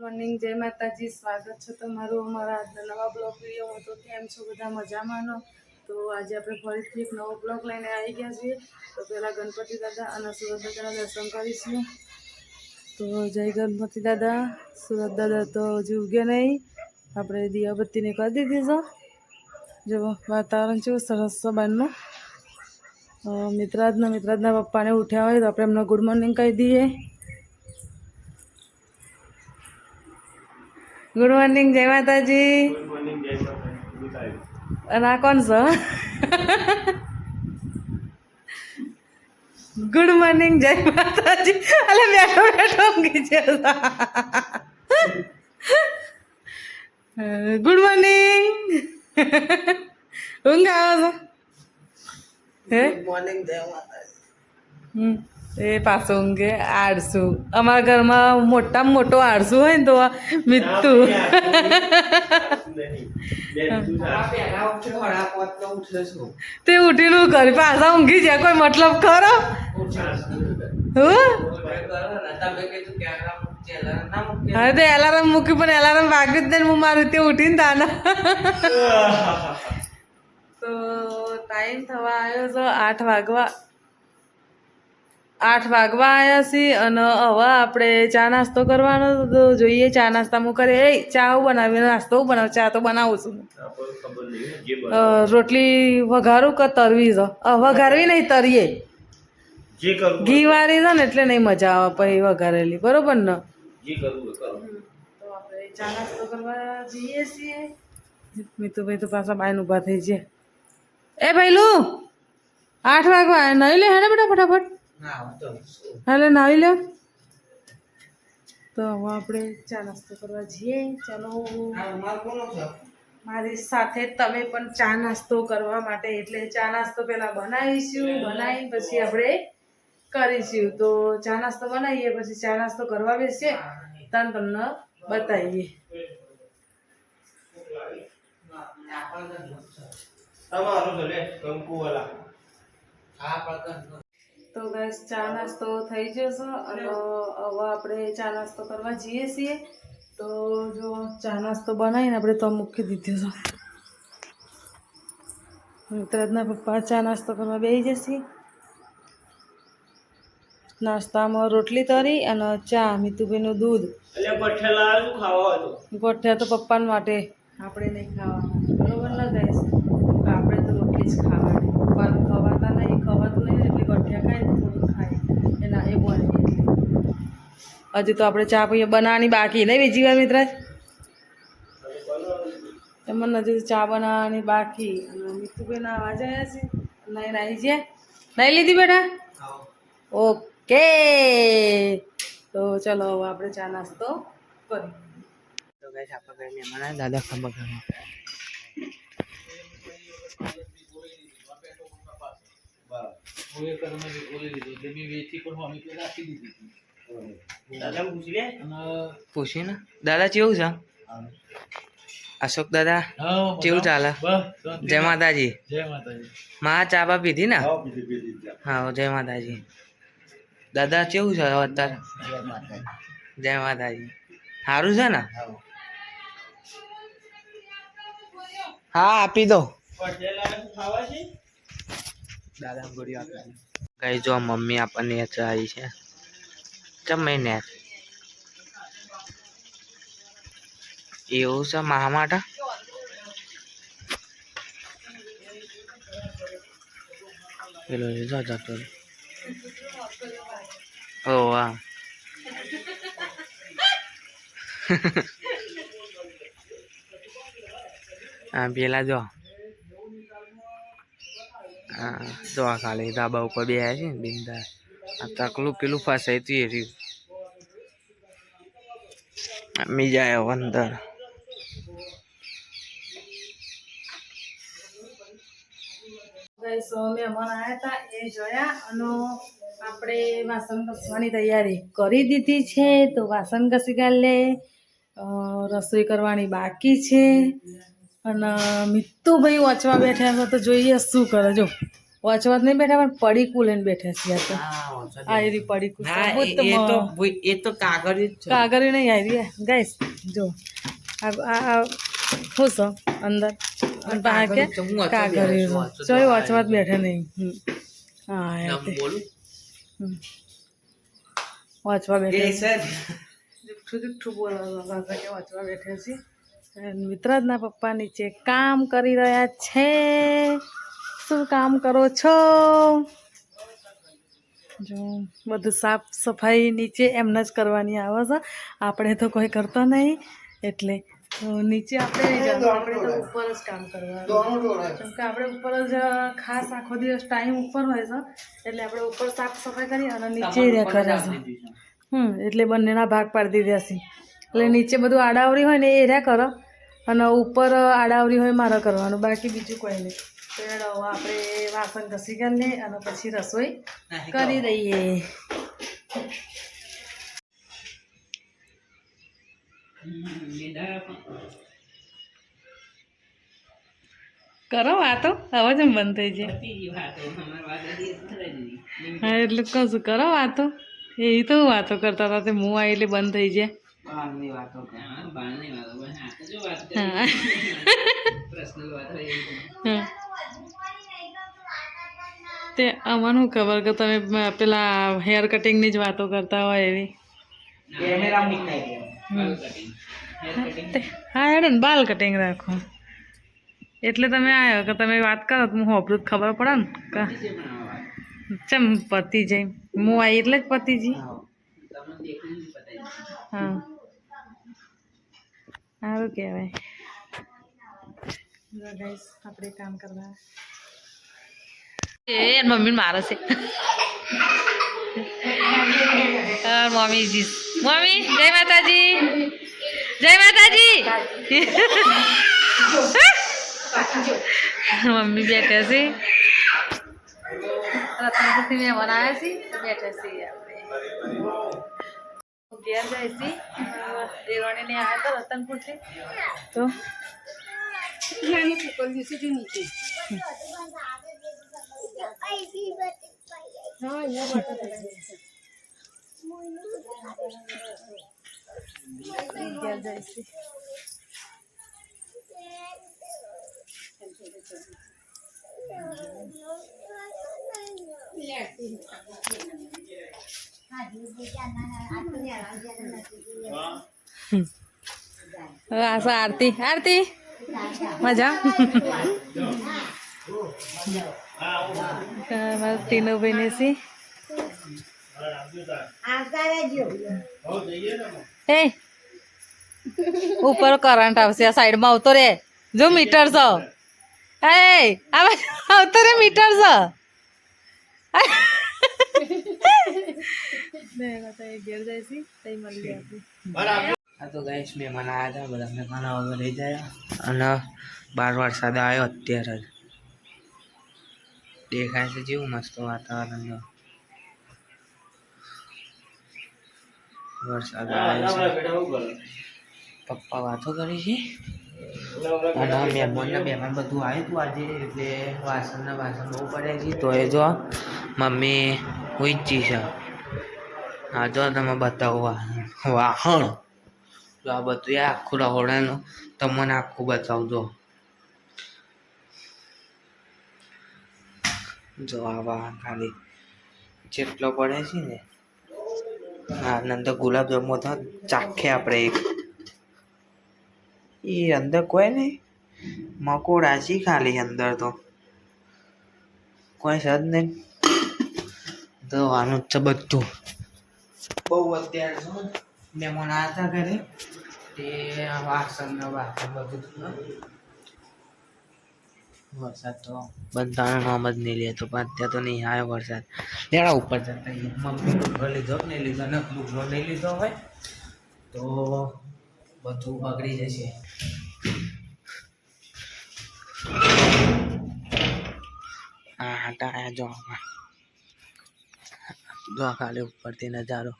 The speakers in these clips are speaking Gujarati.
મોર્નિંગ જય માતાજી સ્વાગત છે તમારું અમારા નવા બ્લોગ વિડીયોમાં તો કેમ છો બધા મજામાંનો? તો આજે આપણે ફરીથી એક નવો બ્લોગ લઈને આવી ગયા છીએ. તો પહેલાં ગણપતિ દાદા અને સુરત દાદાના દર્શન કરીશું. તો જય ગણપતિ દાદા. સુરત દાદા તો હજી ઉગે નહીં. આપણે દિયાબત્તીને કરી દીધી છે. જો વાતાવરણ છે સરસ બહારનું મિત્રાજના મિત્રાજના પપ્પાને ઉઠ્યા હોય તો આપણે એમને ગુડ મોર્નિંગ કહી દઈએ. ગુડ મોર્નિંગ જય માતાજી. અને આ કોણ છો? ગુડ મોર્નિંગ જય માતાજી. અલે બેઠો બેઠો ઊંઘી છે. ગુડ મોર્નિંગ ઊંઘ આવો છે? હે? મોર્નિંગ જય માતાજી. હમ. એ પાછો ઊંઘે આળસુ. અમારા ઘરમાં મોટામાં મોટો આળસુ હોય ને તો મિત્તુ. તે ઉઠીનું કરી પાછા ઊંઘી જાય કોઈ મતલબ ખરો. હવે તો એલાર્મ મૂક્યું પણ એલાર્મ વાગ્યું જ નહીં હું મારું તે ઉઠીને તાના. તો ટાઈમ થવા આવ્યો છે આઠ વાગવા. આઠ વાગવા આવ્યા છીએ અને હવે આપણે ચા નાસ્તો કરવાનો તો જોઈએ ચા નાસ્તામાં કરે. એ ચા હું બનાવી નાસ્તો હું બનાવું. ચા તો બનાવું છું. રોટલી વઘારું કે તરવી છે? વઘારવી નહીં તરીએ. ઘી વાળી છે ને એટલે નહીં મજા આવે પછી વઘારેલી. બરોબર ને? તો ચા નાસ્તો કરવા જઈએ છીએ. મિતુભાઈ તો પાછા બાયન ઊભા થઈ છે એ ભાઈલું આઠ વાગવા નહીં લે હેને બેટા ફટાફટ? હાલે નાવી લે. તો હવે આપણે ચા નાસ્તો કરવા જઈએ. ચાલો. મારી સાથે તમે પણ ચા નાસ્તો કરવા માટે એટલે ચા નાસ્તો પહેલા બનાવીશું બનાવી પછી આપણે કરીશું. તો ચા નાસ્તો બનાવીએ પછી ચા નાસ્તો કરવા બેસીએ. તન તમને બતાવીએ. તમારું છે લે તો બસ ચા નાસ્તો થઈ જશે અને હવે આપણે ચા નાસ્તો કરવા જઈએ છીએ. તો જો ચા નાસ્તો બનાવીને આપણે તો મૂકી દીધો છે. મિત્રાજના પપ્પા ચા નાસ્તો કરવા બેસી જશે. નાસ્તામાં રોટલી તરી અને ચા મિતુભાઈનું દૂધ. ખાવા ગોઠ્યા તો પપ્પાને માટે. આપણે નહીં ખાવાના બરોબર ન ગઈશ આપણે તો રોટલી જ ખાવાની પપ્પાને ખવાતા નહીં ખવાતું નહીં એટલે ગોઠિયા ખાય ને થોડું ખાય એના એ બને હજુ તો આપણે ચા પીએ બનાવવાની બાકી નહીં બીજી વાર મિત્ર એમને હજુ ચા બનાવવાની બાકી. અને મીઠુભાઈ ના અવાજ આવ્યા છે. નહીં નાઈ છે નહીં લીધી બેટા? ખાઓ. ઓકે. તો ચલો હવે આપણે ચા નાસ્તો કરીએ. તો guys, આપણા ઘરે મહેમાન આવ્યા, દાદા ખંભા ઘરમાં. દાદા પૂછી લે પૂછ્યું ને દાદા કેવું છે? અશોક દાદા કેવું ચાલે? જય માતાજી. મા ચા બા પીધી ને? હા, જય માતાજી. દાદા કેવું છે અત્યારે? જય માતાજી. સારું છે ને? હા, આપી દો. દાદા ગઈ જો મમ્મી આપણને આવી છે. ચમ ને એવું છે મા માટે પેલો છે જો જતો રહ્યો. ઓ વાહ હા પેલા જો હા જો આ ખાલી ધાબા ઉપર બે છે ને બિંદા આ તકલું પેલું ફસાય તું એ રહ્યું મી જાય અંદર. મહેમાન આવ્યા એ જોયા, અને આપણે વાસણ ઘસવાની તૈયારી કરી દીધી છે, તો વાસણ ઘસી કાલે રસોઈ કરવાની બાકી છે, અને મિત્તુભાઈ વાંચવા બેઠા તો જોઈએ શું કરે, જો. વાંચવા નહીં બેઠા પણ પડીકું લઈને બેઠા છીએ આ આયરી પડીકું એ- તો એ તો કાગળ જ છે. કાગળ નહીં આયરી ગાઈસ જો. આ શું છે અંદર. અને બહાર કે કાગળ જો છે. હું વાંચવા કાગળ બેઠો છું, નહીં હા. વાંચવા બેઠા જુઠ્ઠું જુઠ્ઠું બોલાવવા કે વાંચવા બેઠા છે અને મિત્રાજના પપ્પા નીચે કામ કરી રહ્યા છે. શું કામ કરો છો? જો બધું સાફ સફાઈ નીચે એમને જ કરવાની આવે છે આપણે તો કોઈ કરતો નહીં. એટલે નીચે આપણે આપણે તો ઉપર જ કામ કરવાનું. કેમ કે આપણે ઉપર જ ખાસ આખો દિવસ ટાઈમ ઉપર હોય છે. એટલે આપણે ઉપર સાફ સફાઈ કરી અને નીચે રહ્યા કરે છે. હમ એટલે બંનેના ભાગ પાડી દીધા છે. એટલે નીચે બધું આડાવરી હોય ને એ રહ્યા કરો. અને ઉપર આડાવરી હોય મારે કરવાનું. બાકી બીજું કોઈ નહીં. તો આપણે વાસણ ઘસી કરીએ અને પછી રસોઈ કરી દઈએ. કરો વાતો હવે જ બંધ થઈ જાય. હા એટલે કહું છું કરો વાતો. એ તો વાતો કરતા હતા તે મું આવી એટલે બંધ થઈ જાય. બહારની વાતો કરે. હા હા. તે અમને શું ખબર કે તમે મ- પેલા હેર કટિંગની જ વાતો કરતા હોય એવી? કેમેરા મૂકાઈ ગયો. તે- હા હેડો ને બાલ કટિંગ રાખો. એટલે તમે આવ્યો કે તમે વાત કરો તો હું હોભરું જ ખબર પડે ને? કા? ચમ પતી જાય હું આવી એટલે જ પતી જઈ. હા. સારું કહેવાય. જો guys, આપણે કામ કરવા એ મમ્મી મારે છે. મમ્મીજી મમ્મી જય માતાજી. જય માતાજી. મમ્મી બેઠે છે. રતનપુરથી મહેમાન આવ્યા છે બેઠા આપણે. ઘેર જાય છે દેવાણીને આવ્યા હતા રતનપુરથી તો છે આ છે આરતી? આરતી? મજા? મારા ટીનુભાઈને છે એ ઉપર કરંટ આવશે આ સાઈડમાં આવતો રે. જો મીટર છો. એ આ બાજુ આવતો રે મીટર છો. અને બાર વરસાદ આવ્યો અત્યારે જ. દેખાય છે, જેવું મસ્ત વાતાવરણનું વરસાદ પપ્પા વાતો કરે છે? અને મહેમાન ને મહેમાન બધું આવ્યું એટલે વાસણ બહુ પડે છે. તો એ જો, મમ્મી ઉઈચી છે. આ જો તમે બતાવો વાહણ. વાહણ આ બધું આખું રહોડાનું, તમને આખું બતાવજો. જો આવા ખાલી જેટલો પડે છે ને. હા નંતર ગુલાબજાંબુ તો ચાખે આપણે એક. એ અંદર કોઈ નહીં મકોડા છે ખાલી અંદર તો. કોઈ સદ નહીં તો આનું છે બધું. બહુ અત્યારે શું મહેમાન આવ્યા હતા ઘરે. તે વાસણ ને વાસણ બધું. વરસાદ તો બંધારણ જ નહીં લેતો પણ અત્યારે તો નહીં આવ્યો વરસાદ. લેડા ઉપર જતા મમ્મી ઘર લીધો નહીં લીધો? ને લુગડો નહીં લીધો હોય તો બધું બગડી જશે. હા હા ટાયા જો. જો ખાલી ઉપરથી નજારો.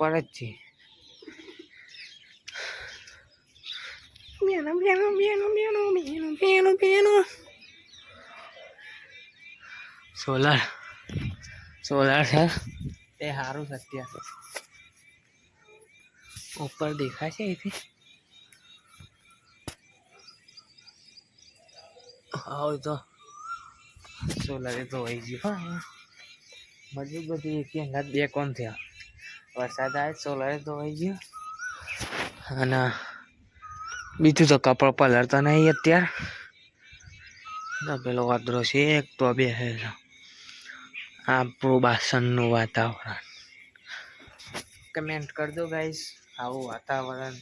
પડે જ છે. Piano, piano, piano, piano, piano, piano, piano. Solar solar છે એ સારું છે અત્યારે ઉપર દેખાય છે અહીંથી હા તો. સોલારે તો હોય ગયું હા. મજબૂત બધી એક અંગાત બે કોમ થયા? વરસાદ આવે સોલારે તો હોય ગયો. અને બીજું તો કપડ પલળતા નહીં અત્યારે. પેલો વાદળો છે, એક તો બે આપણું બાસણનું વાતાવરણ. કમેન્ટ કરજો ગાઈસ આવું વાતાવરણ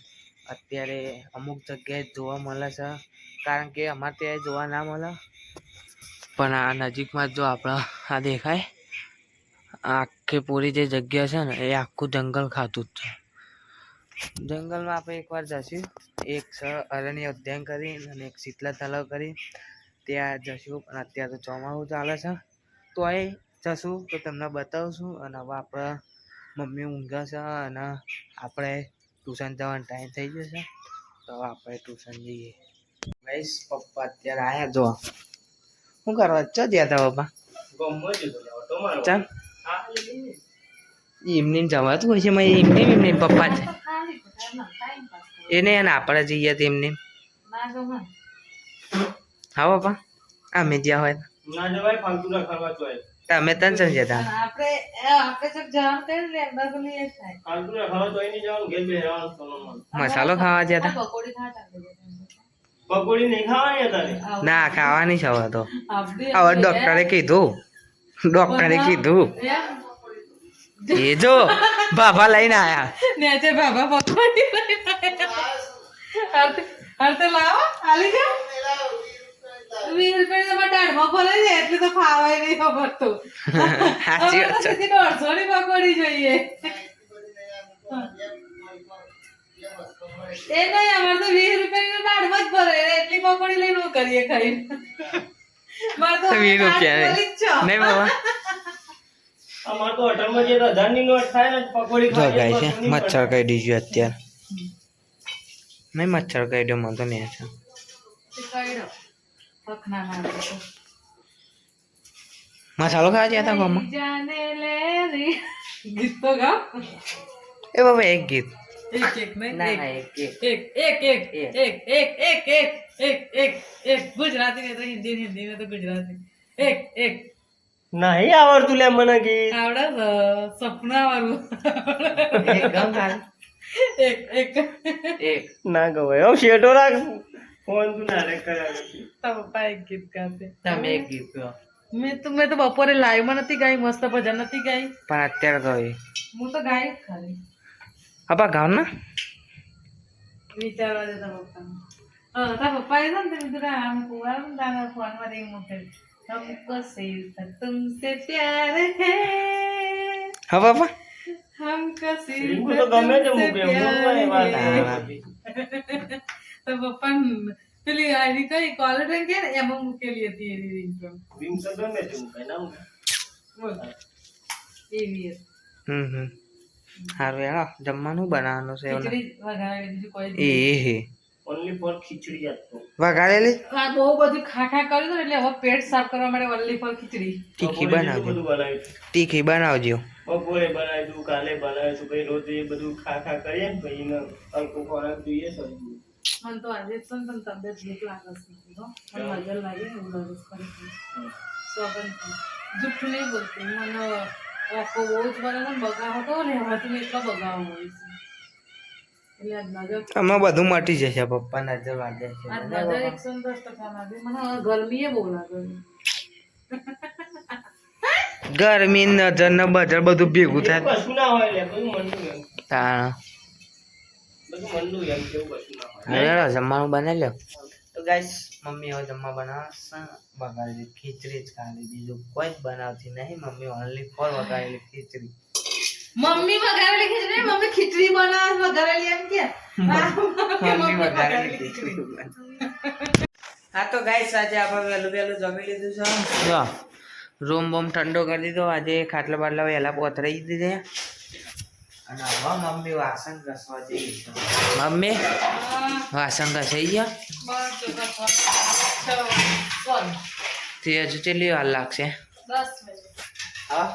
અત્યારે અમુક જગ્યાએ જોવા મળે છે. કારણ કે અમારે ત્યાં જોવા ના મળે. પણ આ નજીકમાં જ આપણા, આ દેખાય. આખી પૂરી જે જગ્યા છે ને, એ આખું જંગલ ખાતું જ છે. જંગલમાં આપણે એકવાર જશું. એક છે અરણ્ય ઉદ્યાન કરી અને એક શીતલા તળાવ કરી. ત્યાં જશું પણ અત્યારે તો ચોમાસું ચાલે છે. તો એ જશું તો તમને બતાવશું અને હવે આપણે મમ્મી ઊંઘે છે અને આપણે ટ્યુશન જવાનો ટાઈમ થઈ જશે તો હવે આપણે ટ્યુશન જઈએ. ગાઈસ પપ્પા અત્યારે આવ્યા જો શું કરવા? ચો ગયા હતા પપ્પા. ચાલ. એમને જવાતું હોય છે એમને એમને પપ્પા છે. એને એને આપણે જઈએ તેમને હા બાપા. અમે જ્યાં હોય. ના જવાય ફાલતુ ના કરવા જોઈએ તમે તને સમજ્યા હતા આપણે આપણે સબ જવાનું કરીએ ને અંદર તો થાય. ફાલતુ ના ખાવા જોઈએ નહીં જવાનું ઘેર બેસવાનું સોનામાં. મસાલો ખાવા ગયા હતા પકોડી ખાતા પકોડી નહીં ખાવાની અત્યારે? ના ખાવાની છે હવે તો. હવે ડોક્ટરે કીધું. ડોક્ટરે કીધું. એ જો બાબા લઈને આયા. નેચે બાબા પકોડી લઈને તો લાવો આલી જાઓ વીસ રૂપિયા તો દાઢમાં ભરે છે એટલે તો ખાવાય નહીં ખબર તો. સીધી દોઢસો ની પકોડી જોઈએ. એ નહીં અમારે તો વીસ રૂપિયાની દાઢમાં જ ભરાય. એટલી પકોડી લઈને કરીએ ખાઈ? મારે તો વીસ રૂપિયા જ. નહીં બાબા. અમારે તો હોટલમાં જે હજારની નોટ થાય ને પકોડી જો છે મચ્છર કઈ દીધું અત્યારે. નહીં મચ્છર કઈ દો મને તો નહીં છે. મસાલો ખાવા ગયા હતા ગામમાં? જાને લે ગીત તો ગાઓ. એ બાબા એક ગીત. એક એક નહીં, એક. એક. એક એક એક એક. એક એક એક એક એક એક એક. ગુજરાતી ને તો હિન્દી હિન્દી ને તો ગુજરાતી. એક એક. નહીં આવડતું લે મને ગીત. આવડે સપના આવડું એક ગમ હાલ એક એક. એક. ના ગવાય. હો શેટો રાખ ફોન તું ના રે કરા પપ્પા એક ગીત ગાતે તમે એક ગીત ગાઓ મેં તો મેં તો બપોરે લાઈવમાં નથી ગાઈ મસ્ત ભજન નથી ગાઈ. પણ અત્યારે તો હું તો ગાઈ જ ખાલી. આપા ગાવ ના વિચારવા દે તારા પપ્પા હા, તા પપ્પા એ ને તે કીધું આમ કુંવાર દાના ફોનમાં ring મૂકે. हमको सिर्फ तुमसे प्यार है હા બાપા हमको सिर्फ રીંગુ તો ગમે તે तुमसे મૂકે, હું प्यार કઈ વાત है. નથી. તો પપ્પા પેલી આની કઈ કોલર ring કે ને એમાં મૂકેલી હતી એની ringtone. રીંગ તો ગમે તે મૂકાય, ના મૂકાય. બોલ એવી હતી. હમ હમ સારું યાર જમવાનું બનાવવાનું છે એવું ખીચડી વઘારેલી બીજું કોઈ જ એ નહીં. હે Only ફોર ખીચડી આપતો વઘારેલી હા બહુ બધું ખાખા ખા કર્યું એટલે હવે પેટ સાફ કરવા માટે વલ્લી પર ખીચડી તીખી બનાવજો. તીખી બનાવજો. બપોરે બનાવ્યું કાલે બનાવ્યું ભાઈ રોજ એ બધું ખા ખા કરીએ ને ભાઈ ને હલકો ખોરાક જોઈએ સબ્જી મને તો આજે જ પણ તબિયત ભૂખ લાગે છે. હો. મને નજર લાગે ને છે ખરેખર. સોગંદ છે. જુઠ્ઠું નહીં બોલતી. મને ઓકો બહુ જ બને ને બગાવ હતો ને એમાંથી મેં એટલો બગાવ હોય છે. આમાં બધું મટી જશે પપ્પા નજર વાગે છે. ગરમી નજર ને બજાર બધું ભેગું થાય. તાણ. જમવાનું બનાવી લો. તો ગાઈસ મમ્મી હવે જમવા બનાવશે. વઘારેલી ખીચડી જ ખાલી બીજું કોઈ જ બનાવતી નહીં. મમ્મી ઓનલી ફોર વગાડેલી ખીચડી. મમ્મી વઘારેલી ખીચડી મમ્મી ખીચડી બનાવે વઘારેલી એમ કે. મમ્મી વઘારેલી ખીચડી. હા તો ગાઈસ આજે આપણે વહેલું વહેલું જમી લીધું છે. જો રૂમ બૂમ ઠંડો કરી દીધો. આજે ખાટલા બાટલા વહેલા પથરાઈ દીધે. અને હવે મમ્મી વાસણ ઘસવા જઈ મમ્મી વાસણ ઘસાઈ ગયા? તે હજુ કેટલી વાર લાગશે? દસ મિનિટ. હા?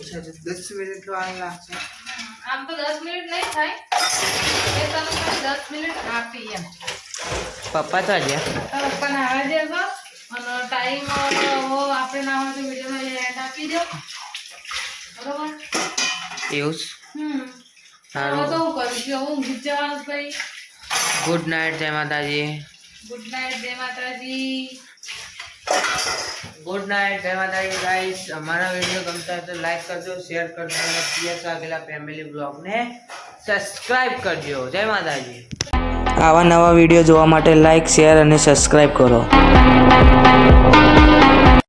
દસ મિનિટ વાર લાગશે આમ તો દસ મિનિટ નહીં થાય એ તમે ખાલી દસ મિનિટ આપી એમ પપ્પા તો હજી તારા પપ્પાને આવે દેશો અને ટાઈમ આપણે ના હોય તો વિડીયોમાં એડ આપી દો બરોબર એવું જ હમ સારું. હવે તો હું કરું છું હું ઊંઘી જ જવાનું છે ભાઈ ગુડ નાઇટ જય માતાજી ગુડ નાઇટ જય માતાજી ગુડ નાઇટ જય માતાજી ગાઈસ અમારા વીડિયો ગમતા હોય તો લાઈક કરજો શેર કરજો અને પીએસ વાઘેલા ફેમિલી બ્લોગને સબસ્ક્રાઇબ કરજો. જય માતાજી. આવા નવા વીડિયો જોવા માટે લાઈક શેર અને સબસ્ક્રાઇબ કરો.